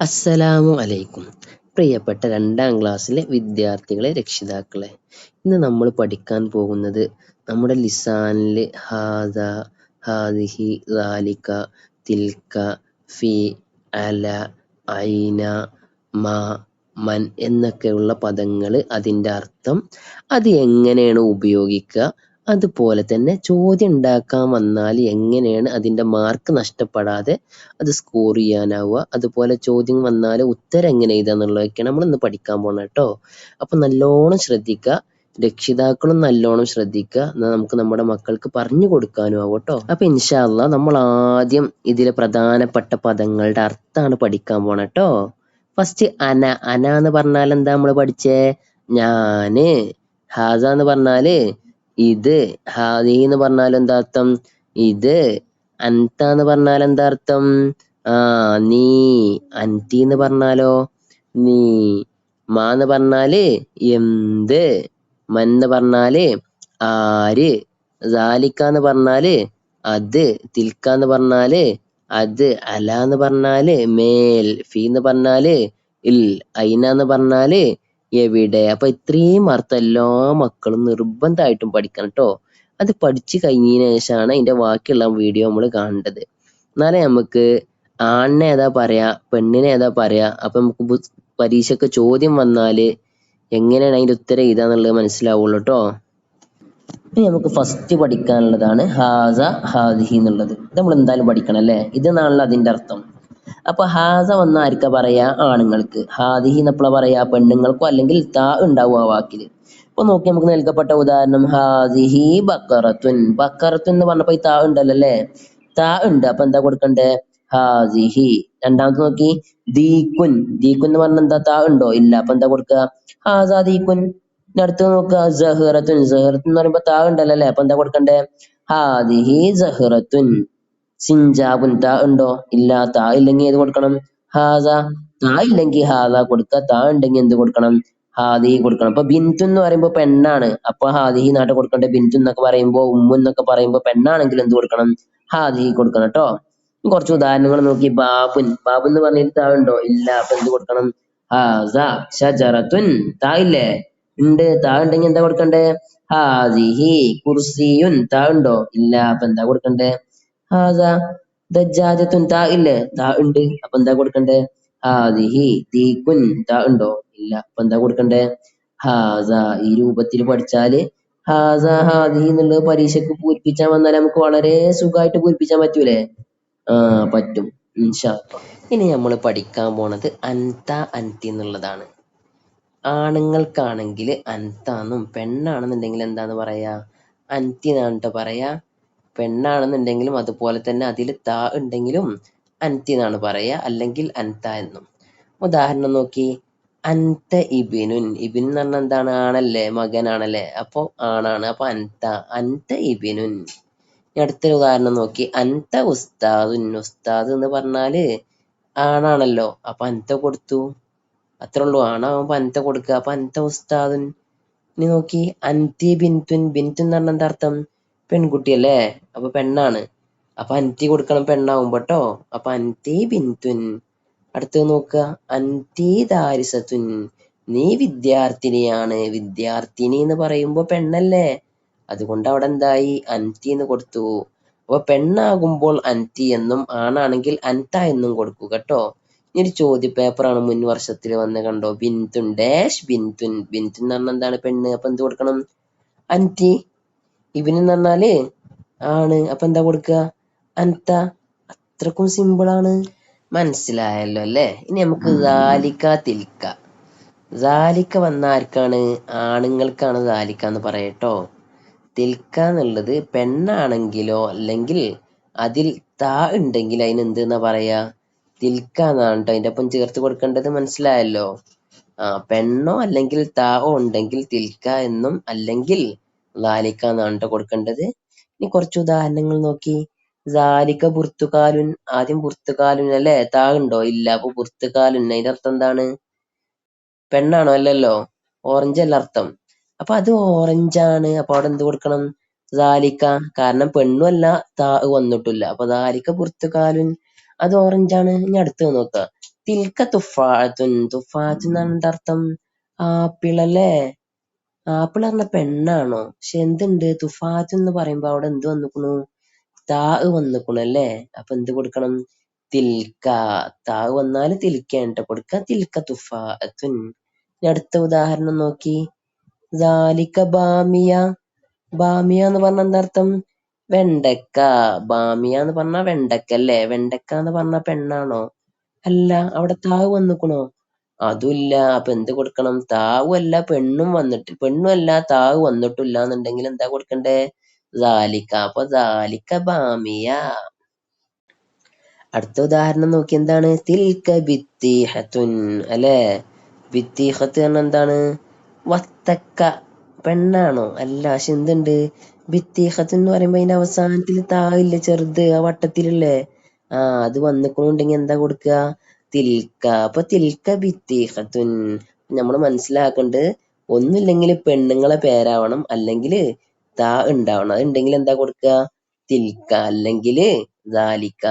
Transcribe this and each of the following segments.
അസ്സലാമു അലൈക്കും. പ്രിയപ്പെട്ട രണ്ടാം ക്ലാസ്സിലെ വിദ്യാർത്ഥികളെ രക്ഷിതാക്കളെ ഇന്ന് നമ്മൾ പഠിക്കാൻ പോകുന്നത് നമ്മുടെ ലിസാനിൽ ഹാദ ഹാദിഹി ലാലിക തിൽക ഫി അല ഐന മാ മൻ എന്നൊക്കെയുള്ള പദങ്ങൾ അതിന്റെ അർത്ഥം. അത് എങ്ങനെയാണ് ഉപയോഗിക്കുക? അതുപോലെ തന്നെ ചോദ്യം ഉണ്ടാക്കാൻ വന്നാൽ എങ്ങനെയാണ് അതിന്റെ മാർക്ക് നഷ്ടപ്പെടാതെ അത് സ്കോർ ചെയ്യാനാവുക? അതുപോലെ ചോദ്യം വന്നാൽ ഉത്തരം എങ്ങനെ എഴുതാന്നുള്ളതൊക്കെയാണ് നമ്മൾ ഇന്ന് പഠിക്കാൻ പോകണം കേട്ടോ. അപ്പൊ നല്ലോണം ശ്രദ്ധിക്കുക. രക്ഷിതാക്കളും നല്ലോണം ശ്രദ്ധിക്കുക. എന്നാൽ നമുക്ക് നമ്മുടെ മക്കൾക്ക് പറഞ്ഞു കൊടുക്കാനും ആവും കേട്ടോ. അപ്പൊ ഇൻഷാല്ല നമ്മൾ ആദ്യം ഇതിലെ പ്രധാനപ്പെട്ട പദങ്ങളുടെ അർത്ഥമാണ് പഠിക്കാൻ പോണ കേട്ടോ. ഫസ്റ്റ് അന. അന എന്ന് പറഞ്ഞാൽ എന്താ നമ്മൾ പഠിച്ചേ? ഞാൻ. ഹാസ എന്ന് പറഞ്ഞാൽ ഇത് ഹാദി എന്ന് പറഞ്ഞാൽ എന്താ അർത്ഥം? ഇത് അൻത എന്ന് പറഞ്ഞാൽ എന്താ അർത്ഥം? ആ നീ അൻതി എന്ന് പറഞ്ഞാലോ? നീ മാ എന്ന് പറഞ്ഞാൽ എന്ത്? മൻ എന്ന് പറഞ്ഞാൽ ആര്? ദാലിക്ക എന്ന് പറഞ്ഞാൽ അത്. തിൽക്ക എന്ന് പറഞ്ഞാൽ അത്. അല എന്ന് പറഞ്ഞാൽ മേൽ. ഫി എന്ന് പറഞ്ഞാൽ ഇൽ. ഐന എന്ന് പറഞ്ഞാൽ എവിടെ? അപ്പൊ ഇത്രയും അർത്ഥം എല്ലാ മക്കളും നിർബന്ധമായിട്ടും പഠിക്കണം ട്ടോ. അത് പഠിച്ചു കഴിഞ്ഞതിന് ശേഷമാണ് അതിന്റെ ബാക്കിയുള്ള വീഡിയോ നമ്മൾ കാണേണ്ടത്. എന്നാലേ നമുക്ക് ആണിനെ ഏതാ പറയാ പെണ്ണിനെ ഏതാ പറയാ അപ്പൊ നമുക്ക് പരീക്ഷക്ക് ചോദ്യം വന്നാൽ എങ്ങനെയാണ് അതിന്റെ ഉത്തരം എഴുതാന്നുള്ളത് മനസ്സിലാവുള്ളൂ ട്ടോ. ഇനി നമുക്ക് ഫസ്റ്റ് പഠിക്കാനുള്ളതാണ് ഹാസ ഹാദിഹി എന്നുള്ളത്. ഇത് നമ്മൾ എന്തായാലും പഠിക്കണം അല്ലേ? ഇതെന്നാണല്ലോ അതിന്റെ അർത്ഥം. അപ്പൊ ഹാസ വന്ന ആർക്കാ പറയാ ആണുങ്ങൾക്ക്. ഹാദിഹി എന്നപ്പോൾ പറയാ? പെണ്ണുങ്ങൾക്കോ അല്ലെങ്കിൽ താ ഉണ്ടാവും ആ വാക്കിൽ. ഇപ്പൊ നോക്കി നമുക്ക് നൽകപ്പെട്ട ഉദാഹരണം ഹാദിഹി ബക്കറത്തുൻ. ബക്കറത്തുൻ എന്ന് പറഞ്ഞപ്പോ ഈ താ ഉണ്ടല്ലോ അല്ലേ താ ഉണ്ട്. അപ്പൊ എന്താ കൊടുക്കണ്ടേ? ഹാസിഹി രണ്ടാമത്തെ നോക്കി ദീക്കുൻ. ദീക്കുൻ എന്ന് പറഞ്ഞ എന്താ? താ ഉണ്ടോ? ഇല്ല. അപ്പൊ എന്താ കൊടുക്കുക ഹാസാ ദീക്കുൻ. അടുത്ത് നോക്കുക സഹറത്തുൻ. സഹറത്തുൻ എന്ന് പറയുമ്പോ താ ഉണ്ടല്ലോ അല്ലെ അപ്പൊ എന്താ കൊടുക്കണ്ടേ? ഹാദിഹി സഹറത്തുൻ. സിഞ്ചാബുൻ താ ഉണ്ടോ? ഇല്ല താ ഇല്ലെങ്കിൽ ഏത് കൊടുക്കണം? ഹാസ താ ഇല്ലെങ്കിൽ ഹാദ കൊടുക്കുക താ ഉണ്ടെങ്കിൽ എന്ത് കൊടുക്കണം? ഹാദി കൊടുക്കണം. അപ്പൊ ബിന്തു എന്ന് പറയുമ്പോ പെണ്ണാണ്. അപ്പൊ ഹാദി നാട്ടിൽ കൊടുക്കണ്ടേ ബിന്തു എന്നൊക്കെ പറയുമ്പോ ഉമ്മു എന്നൊക്കെ പറയുമ്പോ പെണ്ണാണെങ്കിൽ എന്ത് കൊടുക്കണം? ഹാദി കൊടുക്കണം കേട്ടോ കുറച്ച് ഉദാഹരണങ്ങൾ നോക്കി. ബാബുൻ. ബാബു എന്ന് പറഞ്ഞിട്ട് താ ഉണ്ടോ? ഇല്ല അപ്പൊ എന്ത് കൊടുക്കണം? ഹാസ ഷജറത്തുൻ താ ഇല്ലേ? ഉണ്ട്. താ ഉണ്ടെങ്കിൽ എന്താ കൊടുക്കണ്ടേ? ഹാദിഹി കുർസിയുൻ. താ ഉണ്ടോ? ഇല്ല അപ്പൊ എന്താ കൊടുക്കണ്ടേ? ഹാദ ദജ്ജാജത്തുൻ താ ഇല്ലേ? താ ഉണ്ട്. അപ്പൊ എന്താ കൊടുക്കണ്ടേ? ഹാദിഹി ദീക്കുൻ താ ഉണ്ടോ? ഇല്ല. അപ്പൊ എന്താ കൊടുക്കണ്ടേ? ഹാസ ഈ രൂപത്തിൽ പഠിച്ചാൽ ഹാസ ഹാദി എന്നുള്ളത് പരീക്ഷയ്ക്ക് പൂരിപ്പിച്ചാൽ വന്നാൽ നമുക്ക് വളരെ സുഖമായിട്ട് പൂരിപ്പിച്ചാൻ പറ്റൂലേ? ആ പറ്റും. ഇൻഷാ ഇനി നമ്മൾ പഠിക്കാൻ പോണത് അൻത അൻതി എന്നുള്ളതാണ്. ആണുങ്ങൾക്കാണെങ്കിൽ അൻതാന്നും പെണ്ണാണെന്നുണ്ടെങ്കിൽ എന്താന്ന് പറയാ? അൻതി എന്നാണ് ട്ടോ പറയാ. പെണ്ണാണെന്നുണ്ടെങ്കിലും അതുപോലെ തന്നെ അതിൽ ത ഉണ്ടെങ്കിലും അൻതി എന്നാണ് പറയാ അല്ലെങ്കിൽ അൻത എന്നും. ഉദാഹരണം നോക്കി. അൻത ഇബിനുൻ. ഇബിൻ എന്ന് പറഞ്ഞാൽ എന്താണ്? ആണല്ലേ? മകനാണല്ലേ? അപ്പൊ ആണാണ്. അപ്പൊ അൻത. അൻത ഇബിനുൻ. അടുത്ത ഉദാഹരണം നോക്കി. അൻത ഉസ്താദുൻ. ഉസ്താദ് എന്ന് പറഞ്ഞാൽ ആണാണല്ലോ. അപ്പൊ അൻത കൊടുത്തു. അത്രേ ഉള്ളൂ. ആണാവുമ്പോ അൻത കൊടുക്കുക. അപ്പൊ അൻത ഉസ്താദുൻ. ഇനി നോക്കി. അൻതി ബിൻതുൻ. ബിൻതുൻ എന്ന് പറഞ്ഞാൽ എന്താ അർത്ഥം? പെൺകുട്ടിയല്ലേ? അപ്പൊ പെണ്ണാണ്. അപ്പൊ അന്റി കൊടുക്കണം പെണ്ണാവുമ്പോ ട്ടോ അപ്പൊ അന്റി ബിന്തുൻ അടുത്തത് നോക്കുക. അന്റി ദാരിസത്തുൻ. നീ വിദ്യാർത്ഥിനിയാണ്. വിദ്യാർത്ഥിനി എന്ന് പറയുമ്പോ പെണ്ണല്ലേ? അതുകൊണ്ട് അവിടെ എന്തായി? അന്റി എന്ന് കൊടുത്തു. അപ്പൊ പെണ്ണാകുമ്പോൾ അന്റി എന്നും ആണാണെങ്കിൽ അൻത എന്നും കൊടുക്കുക കേട്ടോ. ഇനി ഒരു ചോദ്യ പേപ്പറാണ് മുൻ വർഷത്തിൽ വന്ന് കണ്ടോ. ബിന്തുൻ ഡാഷ് ബിന്തുൻ ബിന്തുൻ എന്ന് പറഞ്ഞാൽ എന്താണ് പെണ്ണ്? അപ്പൊ എന്ത് കൊടുക്കണം? അൻതി ഇവന് പറഞ്ഞാൽ ആണ്. അപ്പൊ എന്താ കൊടുക്കുക? അൻത. അത്രക്കും സിമ്പിൾ ആണ്. മനസ്സിലായല്ലോ അല്ലേ? ഇനി നമുക്ക് ദാലിക്ക തിൽക്ക. ദാലിക്ക വന്ന ആർക്കാണ്? ആണുങ്ങൾക്കാണ് ദാലിക്ക എന്ന് പറയട്ടോ തിൽക്ക എന്നുള്ളത് പെണ്ണാണെങ്കിലോ അല്ലെങ്കിൽ അതിൽ താ ഉണ്ടെങ്കിൽ അതിന് എന്ത് എന്നാ പറയാ? തിൽക്ക എന്നാണ് കേട്ടോ. അതിന്റെ ഒപ്പം ചേർത്ത് കൊടുക്കേണ്ടത് മനസ്സിലായല്ലോ. ആ പെണ്ണോ അല്ലെങ്കിൽ താവോ ഉണ്ടെങ്കിൽ തിൽക്ക എന്നും അല്ലെങ്കിൽ ലാലിക്ക എന്നാണ് ട്ടോ കൊടുക്കേണ്ടത്. ഇനി കുറച്ച് ഉദാഹരണങ്ങൾ നോക്കി. സാലിക്ക പുർത്തുകാലുൻ ആദ്യം പുർത്തുകാലുൻ അല്ലേ? താ ഉണ്ടോ? ഇല്ല. അപ്പൊ പുർത്തുകാലുൻ അതിന്റെ എന്താണ്? പെണ്ണാണോ? അല്ലല്ലോ. ഓറഞ്ച് അല്ല അർത്ഥം. അപ്പൊ അത് ഓറഞ്ച് ആണ്. അപ്പൊ അവിടെ എന്ത് കൊടുക്കണം? ദാലിക്ക കാരണം പെണ്ണും അല്ല താ വന്നിട്ടില്ല. അപ്പൊ ദാലിക്ക പുർത്തുകാലുൻ അത് ഓറഞ്ച് ആണ്. ഇനി അടുത്ത് നോക്കുക. തിൽക്ക തുഫാത്തുൻ. തുഫാത്തുൻ എന്നാണ് എന്താ അർത്ഥം. ആപ്പിൾ അല്ലേ? ആപ്പിൾ പറഞ്ഞ പെണ്ണാണോ? പക്ഷെ എന്തുണ്ട്? തുഫാത്ത് എന്ന് പറയുമ്പോ അവിടെ എന്ത് വന്നിക്കണു? താ വന്നിക്കണു അല്ലേ? അപ്പൊ എന്ത് കൊടുക്കണം? തിൽക്ക. താ വന്നാൽ തിൽക്കാണ് കൊടുക്ക. തിൽക്ക തുഫാത്തുൻ. ഇനി അടുത്ത ഉദാഹരണം നോക്കി. ദാലിക ബാമിയ. ബാമിയ എന്ന് പറഞ്ഞ എന്താ അർത്ഥം? വെണ്ടക്ക. ബാമിയ എന്ന് പറഞ്ഞ വെണ്ടക്ക അല്ലേ? വെണ്ടക്ക എന്ന് പറഞ്ഞ പെണ്ണാണോ? അല്ല അവിടെ താവ് വന്നിക്കണോ. അതുമില്ല അപ്പൊ എന്ത് കൊടുക്കണം? താവും അല്ല പെണ്ണും വന്നിട്ട് പെണ്ണും അല്ല താവ് വന്നിട്ടില്ല എന്നുണ്ടെങ്കിൽ എന്താ കൊടുക്കണ്ടേ? ദാലിക്ക. അപ്പൊ ദാലിക്ക ബാമിയ. അടുത്ത ഉദാഹരണം നോക്കി എന്താണ്? തിൽക്ക ബിത്തിഹത്തുൻ അല്ലെ? ബിത്തിഹത്ത് പറഞ്ഞ എന്താണ്? വത്തക്ക പെണ്ണാണോ? അല്ല പക്ഷെ എന്തുണ്ട്? ബിത്തിഹത്ത് എന്ന് പറയുമ്പോ അതിന്റെ അവസാനത്തിൽ താവില്ലേ ചെറുത് ആ വട്ടത്തിലില്ലേ? ആ അത് വന്നിക്കണുണ്ടെങ്കിൽ എന്താ കൊടുക്കുക തിൽക്ക. അപ്പൊ തിൽക്ക ബിത്തീഹത്തുൻ നമ്മൾ മനസ്സിലാക്കേണ്ടത് ഒന്നില്ലെങ്കിൽ പെണ്ണുങ്ങളെ പേരാവണം അല്ലെങ്കിൽ താ ഉണ്ടാവണം. അത് ഉണ്ടെങ്കിൽ എന്താ കൊടുക്കുക തിൽക്ക അല്ലെങ്കിൽ ദാലിക്ക.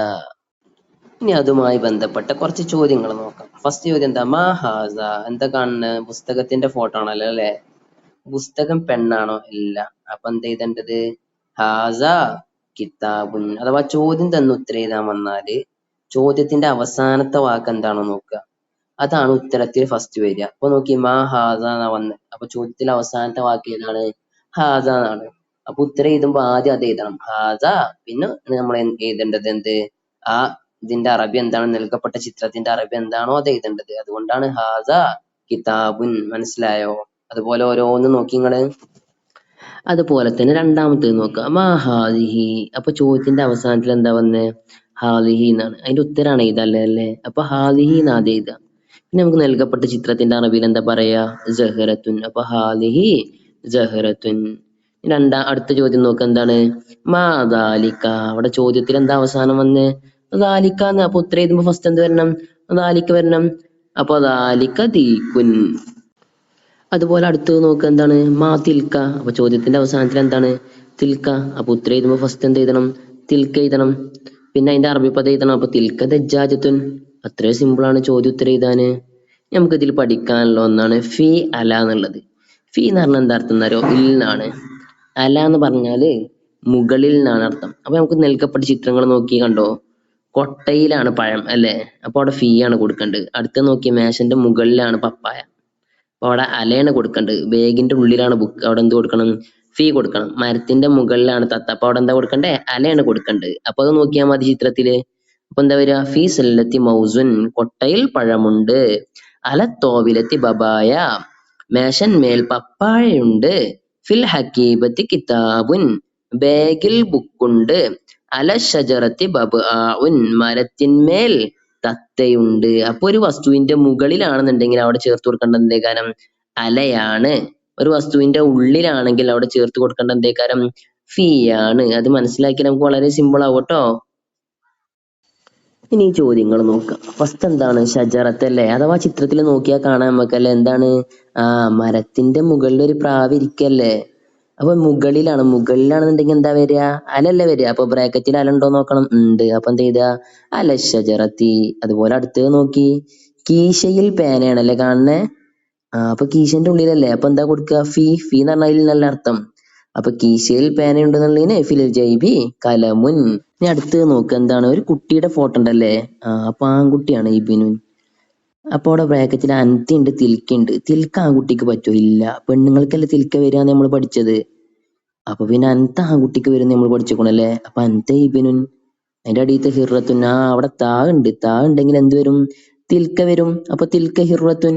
ഇനി അതുമായി ബന്ധപ്പെട്ട കുറച്ച് ചോദ്യങ്ങൾ നോക്കാം. ഫസ്റ്റ് ചോദ്യം എന്താ? മാ ഹാസ. എന്താ കാണുന്ന? പുസ്തകത്തിന്റെ ഫോട്ടോ ആണല്ലോ അല്ലെ? പുസ്തകം പെണ്ണാണോ? അല്ല അപ്പൊ എന്ത് ചെയ്തേണ്ടത്? ഹാസ കിതാബുൻ. അഥവാ ചോദ്യം തന്ന് ഉത്തരം എഴുതാൻ വന്നാൽ ചോദ്യത്തിന്റെ അവസാനത്തെ വാക്ക് എന്താണോ നോക്കുക. അതാണ് ഉത്തരത്തിൽ ഫസ്റ്റ് വരിക. അപ്പൊ നോക്കി മാ ഹാസ എന്നാ വന്നത് അപ്പൊ ചോദ്യത്തിലെ അവസാനത്തെ വാക്ക് ഏതാണ്? ഹാസ എന്നാണ് അപ്പൊ ഉത്തരം എഴുതുമ്പോ ആദ്യം അത് എഴുതണം. ഹാസ പിന്നെ നമ്മൾ എഴുതേണ്ടത് എന്ത്? ആ ഇതിന്റെ അറബി എന്താണ്? നൽകപ്പെട്ട ചിത്രത്തിന്റെ അറബി എന്താണോ അത് എഴുതേണ്ടത്. അതുകൊണ്ടാണ് ഹാസ കിതാബുൻ. മനസ്സിലായോ? അതുപോലെ ഓരോന്ന് നോക്കി നിങ്ങൾ അതുപോലെ തന്നെ രണ്ടാമത്തേത് നോക്കുക. മാ ഹാദിഹി അപ്പൊ ചോദ്യത്തിന്റെ അവസാനത്തിൽ എന്താ വന്നേ? ഹാദിഹി എന്നാണ് അതിന്റെ ഉത്തരാണ് ഇതല്ലേ അല്ലേ? അപ്പൊ ഹാദിഹി എന്ന് ആദ്യം എഴുതുക. പിന്നെ നമുക്ക് നൽകപ്പെട്ട ചിത്രത്തിന്റെ അറബിയിൽ എന്താ പറയാ? ജഹറത്തുൻ. അപ്പൊ ഹാദിഹി ജഹറത്തുൻ. രണ്ടാ അടുത്ത ചോദ്യം നോക്ക എന്താണ്? മാതാലിക്ക അവിടെ ചോദ്യത്തിൽ എന്താ അവസാനം വന്ന്? ദാലിക്ക എന്ന് അപ്പൊ ഉത്തരം എഴുതുമ്പോ ഫസ്റ്റ് എന്ത് വരണം? ദാലിക്ക വരണം. അപ്പൊ ദാലിക്ക തീക്കുൻ അതുപോലെ അടുത്തത് നോക്കുക എന്താണ്? മാ തിൽക്ക. അപ്പൊ ചോദ്യത്തിന്റെ അവസാനത്തിൽ എന്താണ്? തിൽക്ക. അപ്പൊ ഉത്തരം എഴുതുമ്പോ ഫസ്റ്റ് എന്ത് എഴുതണം? തിൽക്ക എഴുതണം. പിന്നെ അതിന്റെ അറബി പദം എഴുതണം. അപ്പൊ തിൽക്ക ദജ്ജാജത്തുൻ. അത്രയും സിമ്പിൾ ആണ് ചോദ്യം ഉത്തരം എഴുതാന് നമുക്ക് ഇതിൽ പഠിക്കാനുള്ള ഒന്നാണ് ഫി അല എന്നുള്ളത്. ഫി എന്ന് പറഞ്ഞാൽ എന്താ അർത്ഥം എന്നറിയോ? ഇല്ലാണ് അല എന്ന് പറഞ്ഞാൽ മുകളിൽ നിന്നാണ് അർത്ഥം. അപ്പൊ നമുക്ക് നൽകപ്പെട്ട ചിത്രങ്ങൾ നോക്കി കണ്ടോ? കൊട്ടയിലാണ് പഴം അല്ലെ? അപ്പൊ അവിടെ ഫീ ആണ് കൊടുക്കേണ്ടത്. അടുത്ത നോക്കി മേശന്റെ മുകളിലാണ് പപ്പായ. അപ്പൊ അവിടെ അലയാണ് കൊടുക്കേണ്ടത്. ബാഗിന്റെ ഉള്ളിലാണ് ബുക്ക് അവിടെ എന്ത് കൊടുക്കണം? ഫീ കൊടുക്കണം. മരത്തിന്റെ മുകളിലാണ് തത്ത. അപ്പൊ അവിടെ എന്താ കൊടുക്കണ്ടേ? അലയാണ് കൊടുക്കേണ്ടത്. അപ്പൊ അത് നോക്കിയാൽ മതി ചിത്രത്തിൽ. അപ്പൊ എന്താ വരിക? ഫീ സെല്ലത്തി മൗസുൻ കൊട്ടയിൽ പഴമുണ്ട്. അലത്തോവിലെത്തി ബബായ മേശന്മേൽ പപ്പാഴയുണ്ട് ഫിൽ ഹക്കീബത്തി കിതാബുൻ ബാഗിൽ ബുക്കുണ്ട്. അല ഷജറത്തി ബബാഉൻ മരത്തിന്മേൽ തത്തയുണ്ട്. അപ്പൊ ഒരു വസ്തുവിന്റെ മുകളിലാണെന്നുണ്ടെങ്കിൽ അവിടെ ചേർത്ത് കൊടുക്കേണ്ട എന്തേ കാരണം അലയാണ്. ഒരു വസ്തുവിന്റെ ഉള്ളിലാണെങ്കിൽ അവിടെ ചേർത്ത് കൊടുക്കേണ്ട എന്തേ കാരം ഫീ ആണ്. അത് മനസ്സിലാക്കി നമുക്ക് വളരെ സിമ്പിൾ കേട്ടോ ഇനി ഈ ചോദ്യങ്ങൾ നോക്കാം. ഫസ്റ്റ് എന്താണ്? ഷജറത്ത് അല്ലേ? അഥവാ ചിത്രത്തിൽ നോക്കിയാൽ കാണാൻ നമുക്കല്ലേ? എന്താണ്? ആ മരത്തിന്റെ മുകളിൽ ഒരു പ്രാവ് ഇരിക്കല്ലേ? അപ്പൊ മുകളിലാണ്. മുകളിലാണെന്നുണ്ടെങ്കിൽ എന്താ വരിക? അലല്ലേ വരിക. അപ്പൊ ബ്രാക്കറ്റിൽ അലുണ്ടോ നോക്കണം. ഉണ്ട്. അപ്പൊ എന്ത് ചെയ്ത അല ഷജറത്തി അതുപോലെ അടുത്തത് നോക്കി. കീശയിൽ പേനയാണല്ലേ കാണുന്നേ? ആ അപ്പൊ കീശന്റെ ഉള്ളിലല്ലേ? അപ്പൊ എന്താ കൊടുക്കുക ഫീ. ഫീ എന്ന് പറഞ്ഞാൽ നല്ല അർത്ഥം. അപ്പൊ കീശയിൽ പേനയുണ്ടെന്നുള്ളതിന് ഫിൽ ജൈബി കലമുൻ. ഇനി അടുത്ത് നോക്ക് എന്താണ്? ഒരു കുട്ടിയുടെ ഫോട്ടോ ഉണ്ടല്ലേ? ആ അപ്പൊ ആൺകുട്ടിയാണ് ബിനുൻ. അപ്പൊ അവിടെ ബ്രാക്കറ്റിൽ അന്തി ഉണ്ട് തിൽക്കുണ്ട് തിൽക്ക ആൺകുട്ടിക്ക് പറ്റുമോ ഇല്ല. പെണ്ണുങ്ങൾക്കല്ലേ തിൽക്ക വരിക നമ്മൾ പഠിച്ചത്. അപ്പൊ പിന്നെ അനത്ത ആൺകുട്ടിക്ക് വരും നമ്മൾ പഠിച്ചേക്കണല്ലേ അപ്പൊ ഈ ഇബിനുൻ അതിന്റെ അടിയത്തെ ഹിറത്തുൻ ആ അവിടെ താ ഉണ്ട്. താ ഉണ്ടെങ്കിൽ എന്ത് വരും? തിൽക്ക വരും. അപ്പൊ തിൽക്ക ഹിറത്തുൻ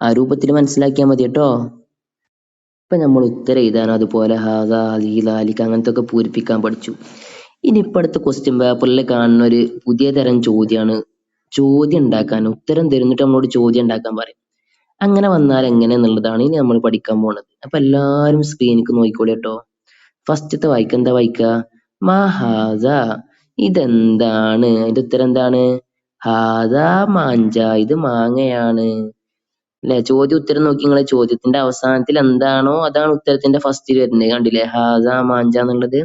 ആ രൂപത്തിൽ മനസ്സിലാക്കിയാൽ മതി കേട്ടോ. ഇപ്പൊ നമ്മൾ ഉത്തരം എഴുതാൻ അതുപോലെ അങ്ങനത്തെ ഒക്കെ പൂരിപ്പിക്കാൻ പഠിച്ചു. ഇനി ഇപ്പൊ അടുത്ത ക്വസ്റ്റ്യൻ പേപ്പറിൽ കാണുന്ന ഒരു പുതിയ തരം ചോദ്യമാണ് ചോദ്യം ഉണ്ടാക്കാൻ. ഉത്തരം തരുന്നിട്ട് നമ്മളോട് ചോദ്യം ഉണ്ടാക്കാൻ പറയും. അങ്ങനെ വന്നാൽ എങ്ങനെ എന്നുള്ളതാണ് ഇനി നമ്മൾ പഠിക്കാൻ പോണത്. അപ്പൊ എല്ലാരും സ്ക്രീനിക്ക് നോക്കിക്കോളി കേട്ടോ. ഫസ്റ്റത്തെ വായിക്ക എന്താ വായിക്ക? മഹാദ ഇതെന്താണ്? അതിന്റെ ഉത്തരം എന്താണ്? ഹാദ മാഞ്ച ഇത് മാങ്ങയാണ്. അല്ലെ ചോദ്യ ഉത്തരം നോക്കി നിങ്ങളെ ചോദ്യത്തിന്റെ അവസാനത്തിൽ എന്താണോ അതാണ് ഉത്തരത്തിന്റെ ഫസ്റ്റിൽ വരുന്നത്. കണ്ടില്ലേ? ഹാസ മാഞ്ച എന്നുള്ളത്.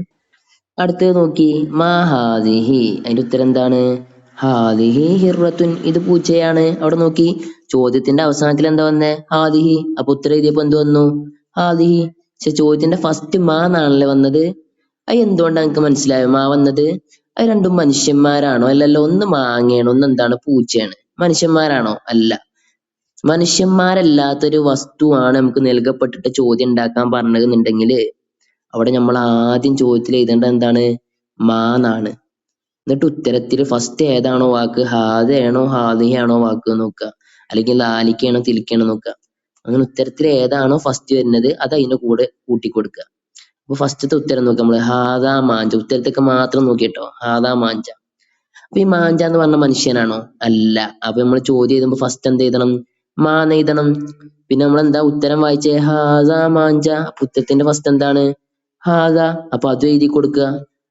അടുത്തത് നോക്കി. മാ ഹാദിഹി. അതിന്റെ ഉത്തരം എന്താണ്? ഹാദിഹി ഹിറത്തുൻ ഇത് പൂച്ചയാണ്. അവിടെ നോക്കി. ചോദ്യത്തിന്റെ അവസാനത്തിൽ എന്താ വന്നേ? ഹാദിഹി. അപ്പൊ ഉത്തരം എഴുതിയപ്പോ എന്ത് വന്നു? ഹാദിഹി. പക്ഷെ ചോദ്യത്തിന്റെ ഫസ്റ്റ് മാ എന്നാണല്ലേ വന്നത്? അത് എന്തുകൊണ്ടാണ് എനിക്ക് മനസ്സിലായോ? മാ വന്നത്? അത് രണ്ടും മനുഷ്യന്മാരാണോ? അല്ലല്ലോ ഒന്ന് മാങ്ങയാണ് ഒന്ന് എന്താണ്? പൂച്ചയാണ്. മനുഷ്യന്മാരാണോ? അല്ല. മനുഷ്യന്മാരല്ലാത്തൊരു വസ്തുവാണ് നമുക്ക് നൽകപ്പെട്ടിട്ട് ചോദ്യം ഉണ്ടാക്കാൻ പറഞ്ഞതെന്നുണ്ടെങ്കിൽ അവിടെ നമ്മൾ ആദ്യം ചോദ്യത്തിൽ എഴുതേണ്ടത് എന്താണ്? മാ എന്നാണ്. എന്നിട്ട് ഉത്തരത്തിൽ ഫസ്റ്റ് ഏതാണോ വാക്ക്? ഹാദയാണോ? ഹാദിയാണോ വാക്ക് നോക്കുക. അല്ലെങ്കിൽ ലാലിക്കയാണോ? തിലിക്കയാണോ നോക്കുക. അങ്ങനെ ഉത്തരത്തിൽ ഏതാണോ ഫസ്റ്റ് വരുന്നത് അത് അതിന്റെ കൂടെ കൂട്ടി കൊടുക്കുക അപ്പൊ ഫസ്റ്റത്തെ ഉത്തരം നോക്കുക നമ്മൾ ഹാദാ മാഞ്ച. ഉത്തരത്തൊക്കെ മാത്രം നോക്കിട്ടോ ഹാദാ മാഞ്ച. അപ്പൊ ഈ മാഞ്ച എന്ന് പറഞ്ഞ മനുഷ്യനാണോ? അല്ല. അപ്പൊ നമ്മൾ ചോദ്യം എഴുതുമ്പോ ഫസ്റ്റ് എന്ത് എഴുതണം? മാ പിന്നെ നമ്മൾ എന്താ ഉത്തരം വായിച്ചേ. ഹാദാ മാഞ്ച. ഉത്തരത്തിന്റെ ഫസ്റ്റ് എന്താണ്? ഹാദ. അപ്പൊ അത് എഴുതി കൊടുക്കുക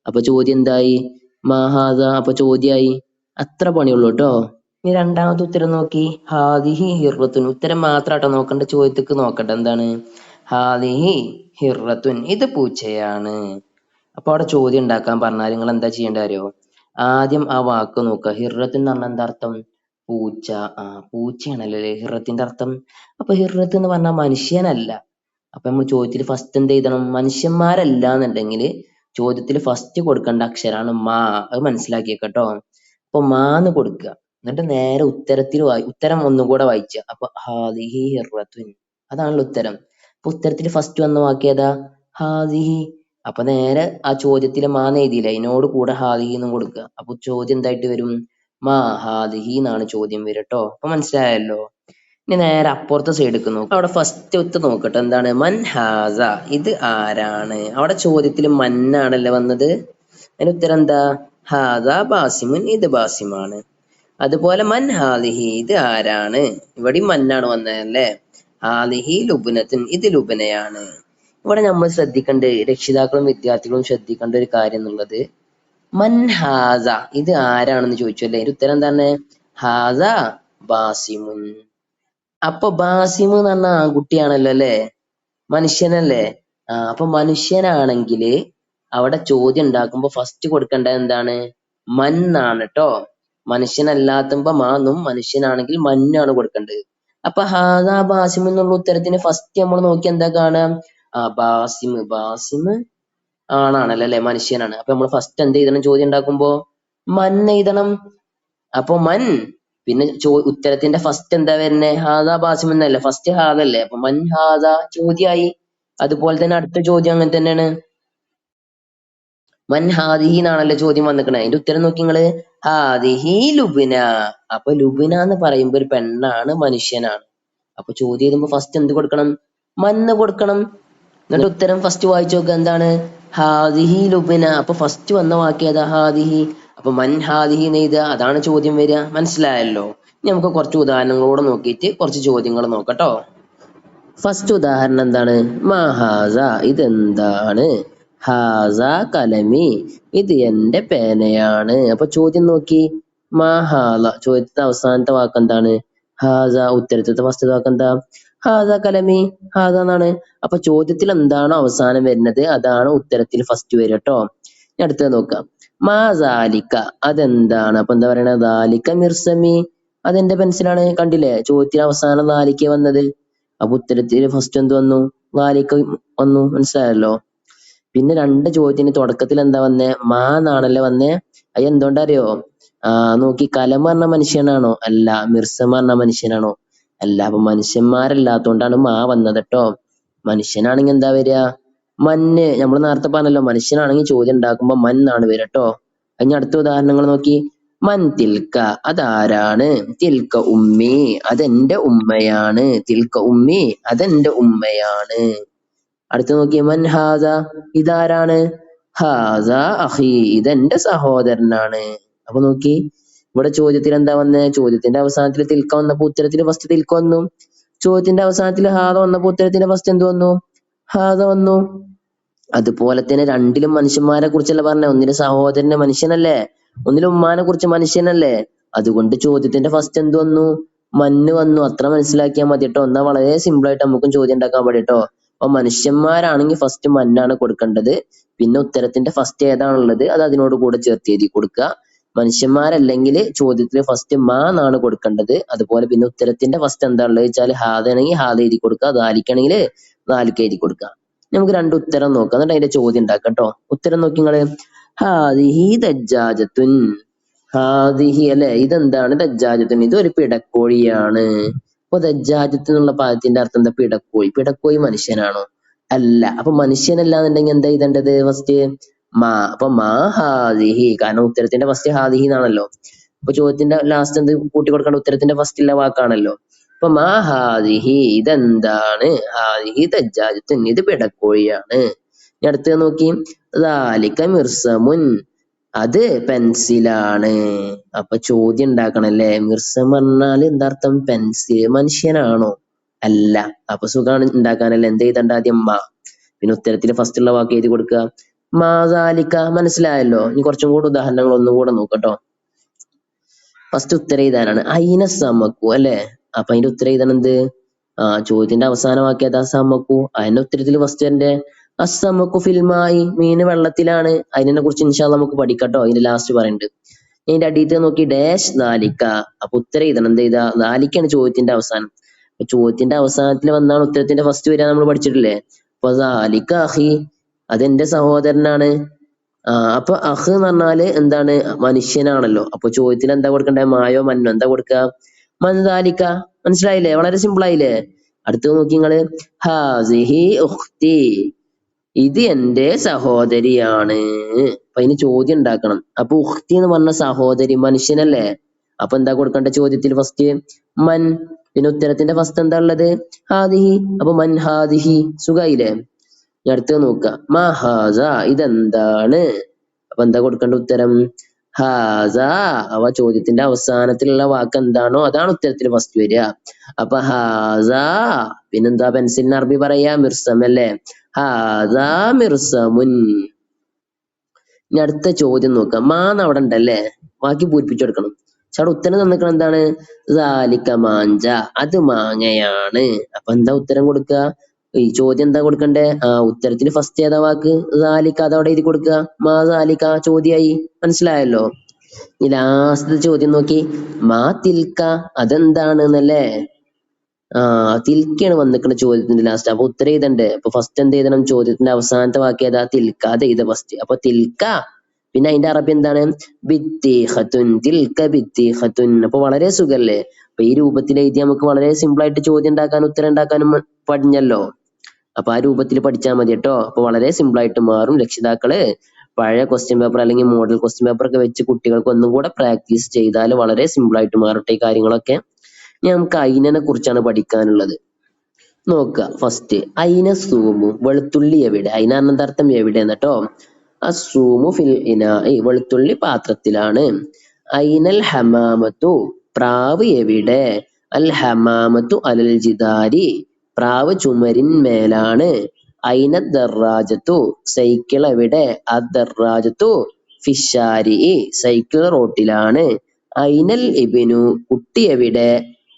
അപ്പൊ ചോദ്യം എന്തായി? മാഹാദ അപ്പൊ ചോദ്യമായി അത്ര പണിയുള്ളൂ കേട്ടോ ഇനി രണ്ടാമത്തെ ഉത്തരം നോക്കി. ഹാദിഹി ഹിർറത്തുൻ. ഉത്തരം മാത്രാട്ടോ നോക്കണ്ട. ചോദ്യത്തിക്ക് നോക്കട്ടെ എന്താണ്? ഹാദിഹി ഹിർറത്തുൻ. ഇത് പൂച്ചയാണ്. അപ്പൊ അവിടെ ചോദ്യം ഉണ്ടാക്കാൻ പറഞ്ഞാൽ നിങ്ങൾ എന്താ ചെയ്യേണ്ട അറിയോ? ആദ്യം ആ വാക്ക് നോക്കുക. ഹിർറത്തുൻ എന്ന് പറഞ്ഞാൽ എന്താ അർത്ഥം? പൂച്ച ആ പൂച്ചയാണല്ലേ ഹിറത്തിന്റെ അർത്ഥം. അപ്പൊ ഹിറത്ത് എന്ന് പറഞ്ഞാൽ മനുഷ്യനല്ല. അപ്പൊ നമ്മൾ ചോദ്യത്തിൽ ഫസ്റ്റ് എന്ത് എഴുതണം? മനുഷ്യന്മാരല്ല എന്നുണ്ടെങ്കിൽ ചോദ്യത്തിൽ ഫസ്റ്റ് കൊടുക്കേണ്ട അക്ഷരാണ് മാ. അത് മനസ്സിലാക്കിയേക്കട്ടോ കേട്ടോ. മാ മാന്ന് കൊടുക്കുക. എന്നിട്ട് നേരെ ഉത്തരത്തിൽ വായി ഉത്തരം ഒന്നും കൂടെ വായിച്ച. അപ്പൊ ഹാദിഹി ഹിറത്തുൻ അതാണല്ലോ ഉത്തരം. അപ്പൊ ഉത്തരത്തിൽ ഫസ്റ്റ് വന്ന വാക്കിയതാ ഹാദിഹി. അപ്പൊ നേരെ ആ ചോദ്യത്തിലെ മാന്ന് എഴുതിയില്ല? അതിനോട് കൂടെ ഹാദിഹി എന്നും കൊടുക്കുക. അപ്പൊ ചോദ്യം എന്തായിട്ട് വരും? മാ എന്നാണ് ചോദ്യം വരും കേട്ടോ അപ്പൊ മനസ്സിലായല്ലോ? ഇനി നേരെ അപ്പുറത്തെ സൈഡിലേക്ക് നോക്ക്. അവിടെ ഫസ്റ്റ് ഒത്ത് നോക്കട്ടെ. എന്താണ്? മൻ ഹാസ. ഇത് ആരാണ്? അവിടെ ചോദ്യത്തിൽ മന്നാണല്ലേ വന്നത്? അതിന് ഉത്തരം എന്താ? ഹാദ ബാസിമുൻ ഇത് ബാസിമാണ്. അതുപോലെ മൻ ഹാദിഹി ഇത് ആരാണ്? ഇവിടെയും മന്നാണ് വന്നതല്ലേ ഹാദിഹി ലുബുനത്തിൻ ഇത് ലുബനയാണ്. ഇവിടെ നമ്മൾ ശ്രദ്ധിക്കേണ്ട രക്ഷിതാക്കളും വിദ്യാർത്ഥികളും ശ്രദ്ധിക്കേണ്ട ഒരു കാര്യം എന്നുള്ളത് മൻ ഹാസ. ഇത് ആരാണെന്ന് ചോദിച്ചു അല്ലേ ഇതിന്റെ ഉത്തരം തന്നെ ഹാസ ബാസിമുൻ. അപ്പൊ ബാസിമു എന്ന് പറഞ്ഞ ആൺകുട്ടിയാണല്ലോ അല്ലേ? മനുഷ്യനല്ലേ? ആ അപ്പൊ മനുഷ്യനാണെങ്കിൽ അവിടെ ചോദ്യം ഉണ്ടാക്കുമ്പോ ഫസ്റ്റ് കൊടുക്കേണ്ടത് എന്താണ്? മന്നാണ് കേട്ടോ മനുഷ്യനല്ലാത്തുമ്പോ മാന്നും മനുഷ്യനാണെങ്കിൽ മഞ്ഞാണ് കൊടുക്കേണ്ടത്. അപ്പൊ ഹാദാ ബാസിം എന്നുള്ള ഉത്തരത്തിന് ഫസ്റ്റ് നമ്മൾ നോക്കി എന്താ കാണാം ആ ബാസിമ്. ബാസിമ് ആണാണല്ലോ അല്ലെ? മനുഷ്യനാണ്. അപ്പൊ നമ്മൾ ഫസ്റ്റ് എന്ത് എഴുതണം ചോദ്യം ഉണ്ടാക്കുമ്പോ മൻ എഴുതണം. അപ്പൊ മൻ പിന്നെ ചോ ഉത്തരത്തിന്റെ ഫസ്റ്റ് എന്താ വരുന്നേ? ഹാദാ ബാസിം എന്നല്ലേ? ഫസ്റ്റ് ഹാദല്ലേ? അപ്പൊ മൻ ഹാദ ചോദ്യായി. അതുപോലെ തന്നെ അടുത്ത ചോദ്യം അങ്ങനെ തന്നെയാണ്. മൻ ഹാദിഹി എന്നാണല്ലോ ചോദ്യം വന്നിക്കണേ അതിന്റെ ഉത്തരം നോക്കി നിങ്ങൾ. ഹാദിഹി ലുബിന. അപ്പൊ ലുബിന എന്ന് പറയുമ്പോ ഒരു പെണ്ണാണ് മനുഷ്യനാണ്. അപ്പൊ ചോദ്യം ചെയ്യുമ്പോ ഫസ്റ്റ് എന്ത് കൊടുക്കണം? മന്ന് കൊടുക്കണം. എന്നിട്ട് ഉത്തരം ഫസ്റ്റ് വായിച്ചു നോക്കുക എന്താണ്? ഹാദിഹി ലുബിന. അപ്പൊ ഫസ്റ്റ് വന്ന വാക്ക് ഏതാ? ഹാദിഹി. അപ്പൊ മൻ ഹാദിഹി നെയ്ത അതാണ് ചോദ്യം വരിക. മനസ്സിലായല്ലോ? ഇനി നമുക്ക് കുറച്ച് ഉദാഹരണങ്ങളോട് നോക്കിയിട്ട് കുറച്ച് ചോദ്യങ്ങൾ നോക്കട്ടോ. ഫസ്റ്റ് ഉദാഹരണം എന്താണ്? മഹാസ ഇതെന്താണ്? ഹാസ കലമി ഇത് എന്റെ പേനയാണ്. അപ്പൊ ചോദ്യം നോക്കി. മഹാല ചോദ്യത്തിന്റെ അവസാനത്തെ വാക്ക് എന്താണ്? ഹാസ ഉത്തരത്തിലത്തെ വാക്ക് എന്താ? ഹാസ കലമി ഹാസ എന്നാണ്. അപ്പൊ ചോദ്യത്തിൽ എന്താണോ അവസാനം വരുന്നത്? അതാണ് ഉത്തരത്തിൽ ഫസ്റ്റ് വരിക കേട്ടോ ഇനി അടുത്തത് നോക്കാം. മാ സാലിക്ക അതെന്താണ്? അപ്പൊ എന്താ പറയണത് ദാലിക്ക മിർസമി അതെന്റെ പെൻസിലാണ് കണ്ടില്ലേ? ചോദ്യത്തിൽ അവസാനം ദാലിക്ക വന്നത്. അപ്പൊ ഉത്തരത്തിൽ ഫസ്റ്റ് എന്ത് വന്നു? ദാലിക്ക വന്നു. മനസ്സിലായല്ലോ? പിന്നെ രണ്ട് ചോദ്യത്തിന് തുടക്കത്തിൽ എന്താ വന്നേ? മാ എന്നാണല്ലേ വന്നേ? അത് എന്തുകൊണ്ടാ അറിയോ ആ നോക്കി കലം പറഞ്ഞ മനുഷ്യനാണോ? അല്ല മിർസം പറഞ്ഞ മനുഷ്യനാണോ? അല്ല അപ്പൊ മനുഷ്യന്മാരല്ലാത്തോണ്ടാണ് മാ വന്നത് കേട്ടോ മനുഷ്യനാണെങ്കിൽ എന്താ വരിക? മഞ്ഞ് നമ്മൾ നേരത്തെ പറഞ്ഞല്ലോ മനുഷ്യനാണെങ്കിൽ ചോദ്യം ഉണ്ടാക്കുമ്പോ മഞ്ഞാണ് വരിക കേട്ടോ അതിന് അടുത്ത ഉദാഹരണങ്ങൾ നോക്കി. മൻ തിൽക്ക അതാരാണ്? തിൽക്ക ഉമ്മി അതെന്റെ ഉമ്മയാണ്. തിൽക്ക ഉമ്മി അതെന്റെ ഉമ്മയാണ്. അടുത്ത നോക്കി മൻ ഹാദ ഇതാരാണ്? ഹാദ അഹി ഇതെന്റെ സഹോദരനാണ്. അപ്പൊ നോക്കി. ഇവിടെ ചോദ്യത്തിൽ എന്താ വന്നേ? ചോദ്യത്തിന്റെ അവസാനത്തിൽ തിൽക്ക വന്നപ്പോ ഉത്തരത്തിൽ ഫസ്റ്റ് തിൽക്ക വന്നു. ചോദ്യത്തിന്റെ അവസാനത്തിൽ ഹാദ വന്നപ്പോ ഉത്തരത്തിന്റെ ഫസ്റ്റ് എന്ത് വന്നു? ഹാദ വന്നു. അതുപോലെ തന്നെ രണ്ടിലും മനുഷ്യന്മാരെ കുറിച്ചല്ല പറഞ്ഞ. ഒന്നിന് സഹോദരന്റെ മനുഷ്യനല്ലേ ഒന്നിലും ഉമ്മാനെ കുറിച്ച് മനുഷ്യനല്ലേ. അതുകൊണ്ട് ചോദ്യത്തിന്റെ ഫസ്റ്റ് എന്ത് വന്നു? മഞ്ഞ് വന്നു. അത്ര മനസ്സിലാക്കിയാൽ മതി കേട്ടോ എന്നാ വളരെ സിമ്പിൾ ആയിട്ട് നമുക്കും ചോദ്യം ഉണ്ടാക്കാൻ പാടി കേട്ടോ അപ്പൊ മനുഷ്യന്മാരാണെങ്കിൽ ഫസ്റ്റ് മഞ്ഞാണ് കൊടുക്കേണ്ടത്. പിന്നെ ഉത്തരത്തിന്റെ ഫസ്റ്റ് ഏതാണുള്ളത് അത് അതിനോട് കൂടെ ചേർത്ത് എഴുതി കൊടുക്കുക. മനുഷ്യന്മാരല്ലെങ്കിൽ ചോദ്യത്തിൽ ഫസ്റ്റ് മാ എന്നാണ് കൊടുക്കേണ്ടത്. അതുപോലെ പിന്നെ ഉത്തരത്തിന്റെ ഫസ്റ്റ് എന്താ ഉള്ളത് വെച്ചാൽ ഹാദാണെങ്കിൽ ഹാദ എഴുതി കൊടുക്കുക. ദാലിക്കാണെങ്കിൽ ദാലിക്ക എഴുതി കൊടുക്കുക. നമുക്ക് രണ്ട് ഉത്തരം നോക്കാം. എന്നിട്ട് അതിന്റെ ചോദ്യം ഉണ്ടാക്കാം കേട്ടോ. ഉത്തരം നോക്കി നിങ്ങൾ. ഹാദിഹി ദജ്ജാജത്തുൻ. ഹാദിഹി അല്ലെ? ഇതെന്താണ് ദജ്ജാജത്തുൻ? ഇത് ഒരു പിടക്കോഴിയാണ്. അപ്പൊ ദജ്ജാജത്ത് എന്നുള്ള പദത്തിന്റെ അർത്ഥം എന്താ? പിടക്കോഴി. പിടക്കോഴി മനുഷ്യനാണോ? അല്ല. അപ്പൊ മനുഷ്യനല്ല എന്നുണ്ടെങ്കിൽ എന്താ എഴുതേണ്ടത് ഫസ്റ്റ് മാ അപ്പൊ മാ ഹാദിഹി. കാരണം ഉത്തരത്തിന്റെ ഫസ്റ്റ് ഹാദിഹി എന്നാണല്ലോ. അപ്പൊ ചോദ്യത്തിന്റെ ലാസ്റ്റ് എന്ത് കൂട്ടി കൊടുക്കേണ്ട ഉത്തരത്തിന്റെ ഫസ്റ്റ് ഉള്ള വാക്കാണല്ലോ. അപ്പൊ മാ ഹാദിഹി ഇതെന്താണ്? ഹാദിഹി ദജ്ജാജത്തുൻ ഇത് പിടക്കോഴിയാണ്. ഇനി അടുത്തത് നോക്കി. ദാലിക മിർസമുൻ അത് പെൻസിലാണ്. അപ്പൊ ചോദ്യം ഉണ്ടാക്കണല്ലേ? മിർസം പറഞ്ഞാൽ എന്താർത്ഥം? പെൻസിൽ മനുഷ്യനാണോ? അല്ല. അപ്പൊ സുഖാണ് ഉണ്ടാക്കാനല്ലേ? എന്ത് ചെയ്തണ്ട ആദ്യം മാ. പിന്നെ ഉത്തരത്തിൽ ഫസ്റ്റ് ഉള്ള വാക്ക് എഴുതി കൊടുക്കുക. മാതാലിക്ക മനസ്സിലായല്ലോ? ഇനി കുറച്ചും കൂടെ ഉദാഹരണങ്ങൾ ഒന്നും കൂടെ നോക്കട്ടോ. ഫസ്റ്റ് ഉത്തരം എഴുതാനാണ്. അയിന സമക്കു അല്ലെ? അപ്പൊ അതിന്റെ ഉത്തരം എഴുതണം എന്ത്? ആ ചോദ്യത്തിന്റെ അവസാന വാക്യം സമക്കു. അതിന്റെ ഉത്തരത്തിൽ ഫസ്റ്റ് എന്റെ അസമക്കു ഫിൽമായി മീന് വെള്ളത്തിലാണ്. അതിനെ കുറിച്ച് ഇൻഷാ നമുക്ക് പഠിക്കട്ടോ. അതിന്റെ ലാസ്റ്റ് പറയുന്നുണ്ട്. ഇതിന്റെ അടിയത്തെ നോക്കി ഡാഷ് നാലിക്ക അപ്പൊ ഉത്തരം എഴുതണം. എന്ത് ചെയ്താ നാലിക്കാണ് ചോദ്യത്തിന്റെ അവസാനം. ചോദ്യത്തിന്റെ അവസാനത്തിൽ വന്നാണ് ഉത്തരത്തിന്റെ ഫസ്റ്റ് വരിക നമ്മൾ പഠിച്ചിട്ടില്ലേ? അപ്പൊ അതെന്റെ സഹോദരനാണ്. ആ അപ്പൊ അഹ് എന്ന് പറഞ്ഞാൽ എന്താണ്? മനുഷ്യനാണല്ലോ. അപ്പൊ ചോദ്യത്തിന് എന്താ കൊടുക്കണ്ടേ? മായോ മന്നോ? എന്താ കൊടുക്കുക മൻദാലിക്ക മനസ്സിലായില്ലേ? വളരെ സിമ്പിൾ ആയില്ലേ? അടുത്ത് നോക്കി നിങ്ങൾ ഹാസിഹി ഇത് എന്റെ സഹോദരിയാണ്. അപ്പൊ അതിന് ചോദ്യം ഉണ്ടാക്കണം. അപ്പൊ ഉഖ്തി എന്ന് പറഞ്ഞ സഹോദരി മനുഷ്യനല്ലേ? അപ്പൊ എന്താ കൊടുക്കേണ്ട ചോദ്യത്തിൽ ഫസ്റ്റ് മൻ. പിന്നെ ഉത്തരത്തിന്റെ ഫസ്റ്റ് എന്താ ഉള്ളത്? ഹാദിഹി. അപ്പൊ മൻ ഹാദിഹി. സുഖായില്ലേ? അടുത്തത് നോക്ക മഹാസ ഹാസ ഇതെന്താണ്? അപ്പൊ എന്താ കൊടുക്കേണ്ട ഉത്തരം? ഹാസ അവ ചോദ്യത്തിന്റെ അവസാനത്തിലുള്ള വാക്ക് എന്താണോ അതാണ് ഉത്തരത്തിൽ ഫസ്റ്റ് വരിക. അപ്പൊ ഹാസ പിന്നെന്താ പെൻസിലിന് അറബി പറയാ? മിർസം അല്ലേ? ഹാസ മിർസമുൻ. ഇനി അടുത്ത ചോദ്യം നോക്കാം. മാന്ന് അവിടെ ഉണ്ടല്ലേ? ബാക്കി പൂരിപ്പിച്ചെടുക്കണം അവിടെ ഉത്തരം തന്നിക്കണം എന്താണ്? ദാലിക്ക മാഞ്ച അത് മാങ്ങയാണ്. അപ്പൊ എന്താ ഉത്തരം കൊടുക്കുക? ഈ ചോദ്യം എന്താ കൊടുക്കണ്ടേ? ആ ഉത്തരത്തിന് ഫസ്റ്റ് ഏതാ വാക്ക്? ദാലിക്ക അതവിടെ എഴുതി കൊടുക്കുക. മാ ദാലിക്ക ചോദ്യായി മനസ്സിലായല്ലോ? ഇനി ലാസ്റ്റ് ചോദ്യം നോക്കി. മാ തിൽക്ക അതെന്താണ് എന്നല്ലേ ആ തിൽക്കാണ് വന്നിക്കുന്ന ചോദ്യത്തിന്റെ ലാസ്റ്റ് അപ്പൊ ഉത്തരം എഴുതണ്ടേ? അപ്പൊ ഫസ്റ്റ് എന്ത് എഴുതണം? ചോദ്യത്തിന്റെ അവസാനത്തെ വാക്ക് ഏതാ? തിൽക്ക. അത് എഴുത ഫസ്റ്റ് അപ്പൊ തിൽക്ക. പിന്നെ അതിന്റെ അറബി എന്താണ്? ബിത്തീഹത്തുൻ തിൽക്ക ബിത്തീഹത്തുൻ അപ്പൊ വളരെ സുഖല്ലേ? അപ്പൊ ഈ രൂപത്തിൽ എഴുതി നമുക്ക് വളരെ സിമ്പിൾ ആയിട്ട് ചോദ്യം ഉണ്ടാക്കാനും ഉത്തരം ഉണ്ടാക്കാനും പഠിഞ്ഞല്ലോ? അപ്പൊ ആ രൂപത്തിൽ പഠിച്ചാൽ മതി കേട്ടോ. അപ്പൊ വളരെ സിമ്പിൾ ആയിട്ട് മാറും. രക്ഷിതാക്കൾ പഴയ ക്വസ്റ്റ്യൻ പേപ്പർ അല്ലെങ്കിൽ മോഡൽ ക്വസ്റ്റ്യൻ പേപ്പർ ഒക്കെ വെച്ച് കുട്ടികൾക്ക് ഒന്നും കൂടെ പ്രാക്ടീസ് ചെയ്താൽ വളരെ സിമ്പിൾ ആയിട്ട് മാറട്ടെ ഈ കാര്യങ്ങളൊക്കെ. ഇനി നമുക്ക് അയിനെ കുറിച്ചാണ് പഠിക്കാനുള്ളത്. നോക്കുക. ഫസ്റ്റ് അയിന സൂമു വെളുത്തുള്ളി എവിടെ? അയിന അർത്ഥം എവിടെ കേട്ടോ. അസൂമു ഫിൽ ഇന വെളുത്തുള്ളി പാത്രത്തിലാണ്. അയിനൽ ഹമാമത്തു പ്രാവ് എവിടെ? അൽ ഹമാമത്തു അലൽ ജിദാരി. പ്രാവ് ചുമരിന്മേലാണ് സൈക്കിൾ എവിടെ അദ്ദർറാജത്തു ഫിഷാരി സൈക്കിൾ റോട്ടിലാണ്. അയിനൽ ഇബിനു കുട്ടി എവിടെ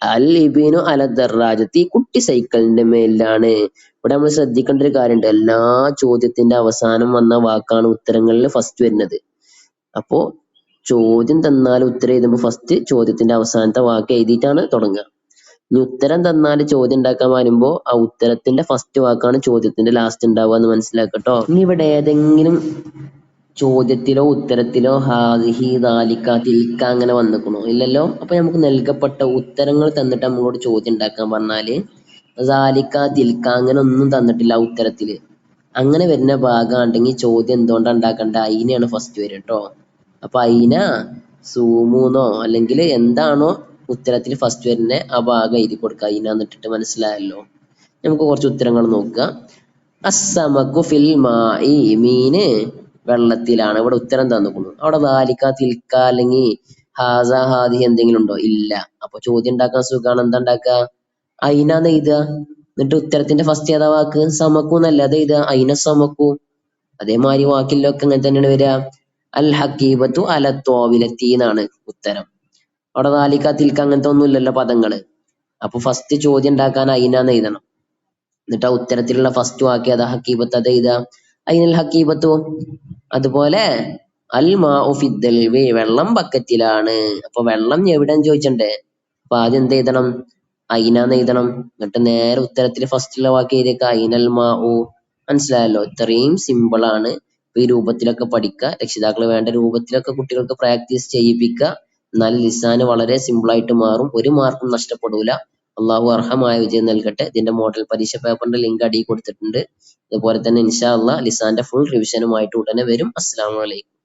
അൽ ഇബിനു അല ദർറാജത്തി കുട്ടി സൈക്കിളിന്റെ മേലിലാണ്. ഇവിടെ നമ്മൾ ശ്രദ്ധിക്കേണ്ട ഒരു കാര്യമുണ്ട്. എല്ലാ ചോദ്യത്തിന്റെ അവസാനം വന്ന വാക്കാണ് ഉത്തരങ്ങളിൽ ഫസ്റ്റ് വരുന്നത്. അപ്പോ ചോദ്യം തന്നാൽ ഉത്തരം എഴുതുമ്പോൾ ഫസ്റ്റ് ചോദ്യത്തിന്റെ അവസാനത്തെ വാക്ക് എഴുതിയിട്ടാണ് തുടങ്ങുക. ഇനി ഉത്തരം തന്നാൽ ചോദ്യം ഉണ്ടാക്കാൻ വരുമ്പോ ആ ഉത്തരത്തിന്റെ ഫസ്റ്റ് വാക്കാണ് ചോദ്യത്തിന്റെ ലാസ്റ്റ് ഉണ്ടാവുക എന്ന് മനസ്സിലാക്കട്ടോ ഇനി ഇവിടെ ഏതെങ്കിലും ചോദ്യത്തിലോ ഉത്തരത്തിലോ ഹാദിഹി ദാലിക്ക തിൽക്ക അങ്ങനെ വന്നിക്കണോ. ഇല്ലല്ലോ? അപ്പൊ നമുക്ക് നൽകപ്പെട്ട ഉത്തരങ്ങൾ തന്നിട്ട് നമ്മളോട് ചോദ്യം ഉണ്ടാക്കാൻ പറഞ്ഞാൽ ദാലിക്ക തിൽക്ക അങ്ങനെ ഒന്നും തന്നിട്ടില്ല ആ ഉത്തരത്തിൽ. അങ്ങനെ വരുന്ന ഭാഗമാണെങ്കിൽ ചോദ്യം എന്തുകൊണ്ടാണ് ഉണ്ടാക്കേണ്ടത് അയിനെയാണ് ഫസ്റ്റ് വരിക കേട്ടോ അപ്പൊ അയിന സൂമൂന്നോ? അല്ലെങ്കിൽ എന്താണോ ഉത്തരത്തിൽ ഫസ്റ്റ് വരുന്ന ആ ഭാഗം എഴുതി കൊടുക്കുക. ഇട്ടിട്ട് മനസ്സിലായല്ലോ. നമുക്ക് കുറച്ച് ഉത്തരങ്ങൾ നോക്കുക. അസ്സമകു ഫിൽ മായി മീന് വെള്ളത്തിലാണ്. ഇവിടെ ഉത്തരം തന്നിക്കുന്നു അവിടെ ദാലിക്ക തിൽക്ക അല്ലെങ്കിൽ ഹാസ ഹാദി എന്തെങ്കിലും ഉണ്ടോ? ഇല്ല. അപ്പൊ ചോദ്യം ഉണ്ടാക്കാൻ സുഖമാണ് എന്താ ഉണ്ടാക്കുക? അയിനാന്ന് എഴുതുക? എന്നിട്ട് ഉത്തരത്തിന്റെ ഫസ്റ്റ് ഏതാ വാക്ക്? സമക്കു എന്നല്ല. അത് എഴുതുക. അയിന സമക്കു. അതേമാതിരി വാക്കിലൊക്കെ അങ്ങനെ തന്നെയാണ് വരിക. അൽ ഹക്കീബത്തു അല തോവിലെത്തി എന്നാണ് ഉത്തരം. അവിടെ ദാലിക്ക തിൽക്ക അങ്ങനത്തെ ഒന്നും ഇല്ലല്ലോ പദങ്ങൾ. അപ്പൊ ഫസ്റ്റ് ചോദ്യം ഉണ്ടാക്കാൻ അയിനാന്ന് എഴുതണം. എന്നിട്ട് ആ ഉത്തരത്തിലുള്ള ഫസ്റ്റ് വാക്യം അതാ ഹക്കീബത്ത് അത് എഴുതാ. അയിനൽ ഹക്കീബത്തു? അതുപോലെ അൽ മാ ഫിദ്ദൽവി വെള്ളം ബക്കറ്റിലാണ്. അപ്പൊ വെള്ളം എവിടെന്ന് ചോദിച്ചണ്ടേ? അപ്പൊ ആദ്യം എന്ത് എഴുതണം? അയിനാന്ന് എഴുതണം. എന്നിട്ട് നേരെ ഉത്തരത്തിൽ ഫസ്റ്റിലെ വാക്ക് എഴുതിയേക്ക. അയിനൽ മാ മാഉ. മനസ്സിലായല്ലോ? ഇത്രയും സിമ്പിൾ ആണ്. ഈ രൂപത്തിലൊക്കെ പഠിക്കുക രക്ഷിതാക്കൾ വേണ്ട രൂപത്തിലൊക്കെ കുട്ടികൾക്ക് പ്രാക്ടീസ് ചെയ്യിപ്പിക്കുക എന്നാൽ ലിസാന് വളരെ സിമ്പിൾ ആയിട്ട് മാറും. ഒരു മാർക്കും നഷ്ടപ്പെടൂല. അള്ളാഹു അർഹമായ വിജയം നൽകട്ടെ. ഇതിന്റെ മോഡൽ പരീക്ഷ പേപ്പറിന്റെ ലിങ്ക് അടിയിൽ കൊടുത്തിട്ടുണ്ട്. അതുപോലെ തന്നെ ഇൻഷാ അള്ളാഹ് ലിസാന്റെ ഫുൾ റിവിഷനുമായിട്ട് ഉടനെ വരും. അസ്സലാമു അലൈക്കും.